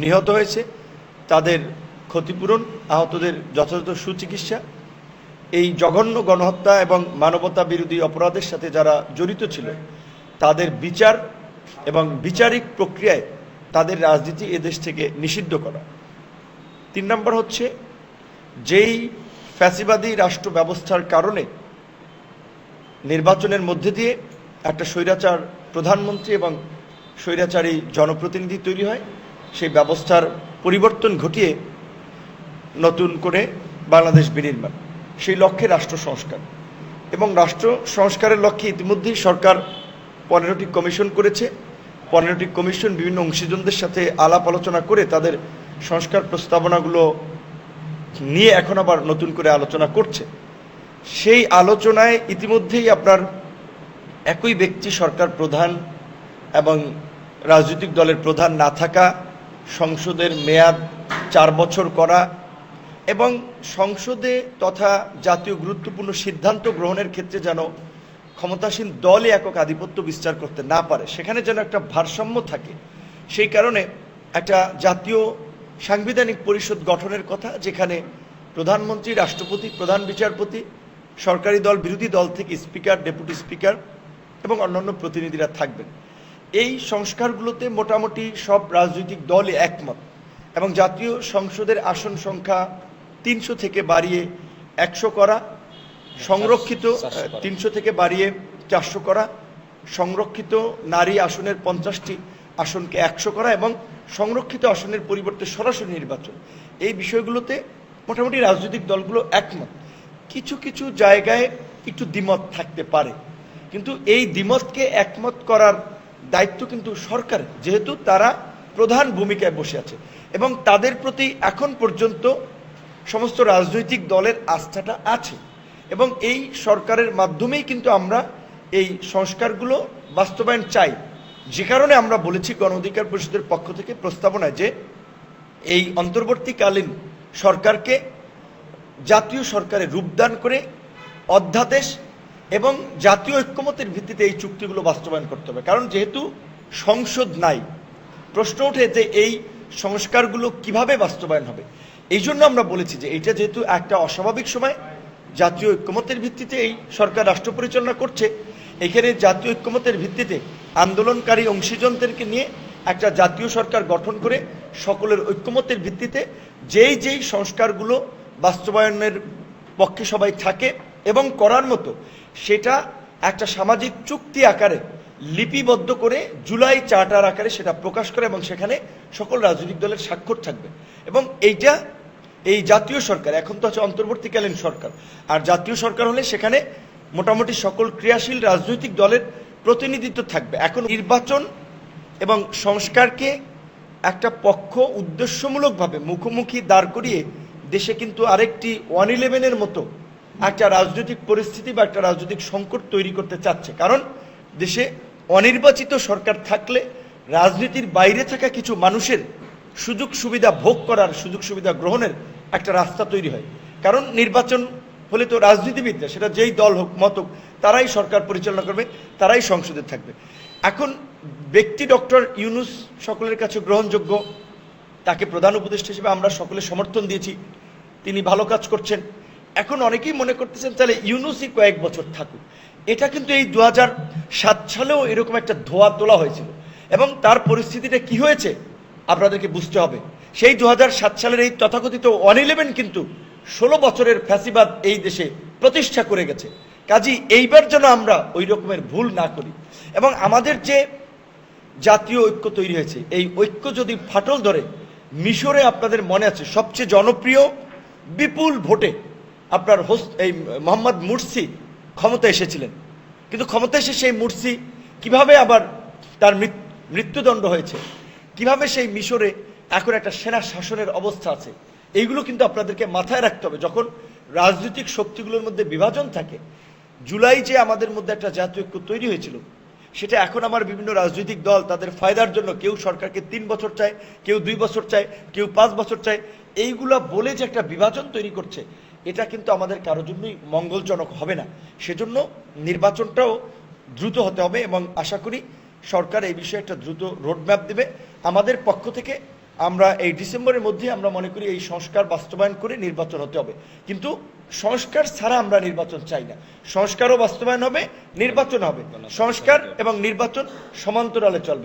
নিহত হয়েছে। তাদের ক্ষতিপূরণ, আহতদের যথাযথ সুচিকিৎসা, এই জঘন্য গণহত্যা এবং মানবতা বিরোধী অপরাধের সাথে যারা জড়িত ছিল, তাদের বিচার এবং বিচারিক প্রক্রিয়ায় তাদের রাজনীতি এদেশ থেকে নিষিদ্ধ করা। তিন নম্বর হচ্ছে, যেই ফ্যাসিবাদী রাষ্ট্র ব্যবস্থার কারণে নির্বাচনের মধ্যে দিয়ে একটা স্বৈরাচার প্রধানমন্ত্রী এবং স্বৈরাচারী জনপ্রতিনিধি তৈরি হয় সেই ব্যবস্থার পরিবর্তন ঘটিয়ে নতুন করে বাংলাদেশ বিনির্মাণ, সেই লক্ষ্যে রাষ্ট্র সংস্কার। এবং রাষ্ট্র সংস্কারের লক্ষ্যে ইতিমধ্যেই সরকার পনেরোটি কমিশন করেছে। পনেরোটি কমিশন বিভিন্ন অংশীজনদের সাথে আলাপ আলোচনা করে তাদের সংস্কার প্রস্তাবনাগুলো নিয়ে এখন আবার নতুন করে আলোচনা করছে। সেই আলোচনায় ইতিমধ্যেই আপনার একই ব্যক্তি সরকার প্রধান এবং রাজনৈতিক দলের প্রধান না থাকা সংসদের মেয়াদ চার বছর করা এবং সংসদে তথা জাতীয় গুরুত্বপূর্ণ সিদ্ধান্ত গ্রহণের ক্ষেত্রে যেন ক্ষমতাসীন দলই একক আধিপত্য বিস্তার করতে না পারে, সেখানে যেন একটা ভারসাম্য থাকে। সেই কারণে একটা জাতীয় সাংবিধানিক পরিষদ গঠনের কথা, যেখানে প্রধানমন্ত্রী, রাষ্ট্রপতি, প্রধান বিচারপতি, সরকারি দল, বিরোধী দল থেকে স্পিকার, ডেপুটি স্পিকার এবং অন্যান্য প্রতিনিধিরা থাকবেন। এই সংস্কারগুলোতে মোটামুটি সব রাজনৈতিক দলই একমত এবং জাতীয় সংসদের আসন সংখ্যা তিনশো থেকে বাড়িয়ে একশো করা সংরক্ষিত তিনশো থেকে বাড়িয়ে চারশো করা সংরক্ষিত নারী আসনের পঞ্চাশটি আসনকে একশো করা এবং সংরক্ষিত আসনের পরিবর্তে সরাসরি নির্বাচন। এই বিষয়গুলোতে মোটামুটি রাজনৈতিক দলগুলো একমত। কিছু কিছু জায়গায় একটু দ্বিমত থাকতে পারে। কিন্তু এই দ্বিমতকে একমত করার দায়িত্ব কিন্তু সরকার, যেহেতু তারা প্রধান ভূমিকায় বসে আছে। এবং তাদের প্রতি এখন পর্যন্ত সমস্ত রাজনৈতিক দলের আস্থাটা আছে। এবং এই সরকারের মাধ্যমেই কিন্তু আমরা এই সংস্কারগুলো বাস্তবায়ন চাই। যে কারণে আমরা বলেছি গণ অধিকার পরিষদের পক্ষ থেকে প্রস্তাবনায় যে এই অন্তর্বর্তীকালীন সরকারকে জাতীয় সরকারে রূপদান করে অধ্যাদেশ এবং জাতীয় ঐক্যমতের ভিত্তিতে এই চুক্তিগুলো বাস্তবায়ন করতে হবে। কারণ যেহেতু সংসদ নাই, প্রশ্ন ওঠে যে এই সংস্কারগুলো কীভাবে বাস্তবায়ন হবে। এই জন্য আমরা বলেছি যে এটা যেহেতু একটা অস্বাভাবিক সময়, জাতীয় ঐক্যমতের ভিত্তিতে এই সরকার রাষ্ট্র পরিচালনা করছে, এখানে জাতীয় ঐক্যমতের ভিত্তিতে আন্দোলনকারী অংশীজনদেরকে নিয়ে একটা জাতীয় সরকার গঠন করে সকলের ঐক্যমতের ভিত্তিতে যেই যেই সংস্কারগুলো বাস্তবায়নের পক্ষে সবাই থাকে এবং করার মতো সেটা একটা সামাজিক চুক্তি আকারে লিপিবদ্ধ করে জুলাই চার্টার আকারে সেটা প্রকাশ করে এবং সেখানে সকল রাজনৈতিক দলের স্বাক্ষর থাকবে। এবং এইটা এই জাতীয় সরকার, এখন তো হচ্ছে অন্তর্বর্তীকালীন সরকার। আর জাতীয় সরকার হলে সেখানে মোটামুটি সকল ক্রিয়াশীল রাজনৈতিক দলের প্রতিনিধিত্ব থাকবে। এখন নির্বাচন এবং সংস্কারকে একটা পক্ষ উদ্দেশ্যমূলকভাবে মুখোমুখি দাঁড় করিয়ে দেশে কিন্তু আরেকটি ওয়ান ইলেভেনের মতো একটা রাজনৈতিক পরিস্থিতি বা একটা রাজনৈতিক সংকট তৈরি করতে চাচ্ছে। কারণ দেশে অনির্বাচিত সরকার থাকলে রাজনীতির বাইরে থাকা কিছু মানুষের সুযোগ সুবিধা ভোগ করার, সুযোগ সুবিধা গ্রহণের একটা রাস্তা তৈরি হয়। কারণ নির্বাচন হলে তো রাজনীতিবিদরা, সেটা যেই দল হোক, মত হোক, তারাই সরকার পরিচালনা করবে, তারাই সংসদে থাকবে। এখন ব্যক্তি ডক্টর ইউনুস সকলের কাছে গ্রহণযোগ্য, তাকে প্রধান উপদেষ্টা হিসেবে আমরা সকলে সমর্থন দিয়েছি। তিনি ভালো কাজ করছেন। এখন অনেকেই মনে করতেছেন, তাহলে ইউনুসই কয়েক বছর থাকুক। এটা কিন্তু এই দু সাত সালেও এরকম একটা ধোয়া তোলা হয়েছিল। এবং তার পরিস্থিতিটা কি হয়েছে, আপনাদেরকে বুঝতে হবে। সেই দু সাত সালের এই তথাকথিত ওয়ান ইলেভেন কিন্তু ষোলো বছরের ফ্যাসিবাদ এই দেশে প্রতিষ্ঠা করে গেছে। কাজী এইবার যেন আমরা ওই রকমের ভুল না করি। এবং আমাদের যে জাতীয় ঐক্য তৈরি হয়েছে, এই ঐক্য যদি ফাটল ধরে, মিশরে আপনাদের মনে আছে সবচেয়ে জনপ্রিয় বিপুল ভোটে আপনার হোস এই মোহাম্মদ মুরসি ক্ষমতা এসেছিলেন। কিন্তু ক্ষমতা এসে সেই মুরসি কীভাবে আবার তার মৃত্যুদণ্ড হয়েছে? কীভাবে সেই মিশরে এখন একটা সেনা শাসনের অবস্থা আছে? এইগুলো কিন্তু আপনাদেরকে মাথায় রাখতে হবে। যখন রাজনৈতিক শক্তিগুলোর মধ্যে বিভাজন থাকে, জুলাই যে আমাদের মধ্যে একটা জাতীয় ঐক্য তৈরি হয়েছিল, সেটা এখন আমার বিভিন্ন রাজনৈতিক দল তাদের ফায়দার জন্য কেউ সরকারকে তিন বছর চায়, কেউ দুই বছর চায়, কেউ পাঁচ বছর চায়, এইগুলা বলে যে একটা বিভাজন তৈরি করছে এটা কিন্তু আমাদের কারও জন্যই মঙ্গলজনক হবে না। সেজন্য নির্বাচনটাও দ্রুত হতে হবে এবং আশা করি সরকার এই বিষয়ে একটা দ্রুত রোডম্যাপ দেবে। আমাদের পক্ষ থেকে আমরা এই ডিসেম্বরের মধ্যে আমরা মনে করি এই সংস্কার বাস্তবায়ন করে নির্বাচন হতে হবে। কিন্তু সংস্কার ছাড়া আমরা নির্বাচন চাই না। সংস্কারও বাস্তবায়ন হবে নির্বাচন হবে। সংস্কার এবং নির্বাচন সমান্তরালে চলবে।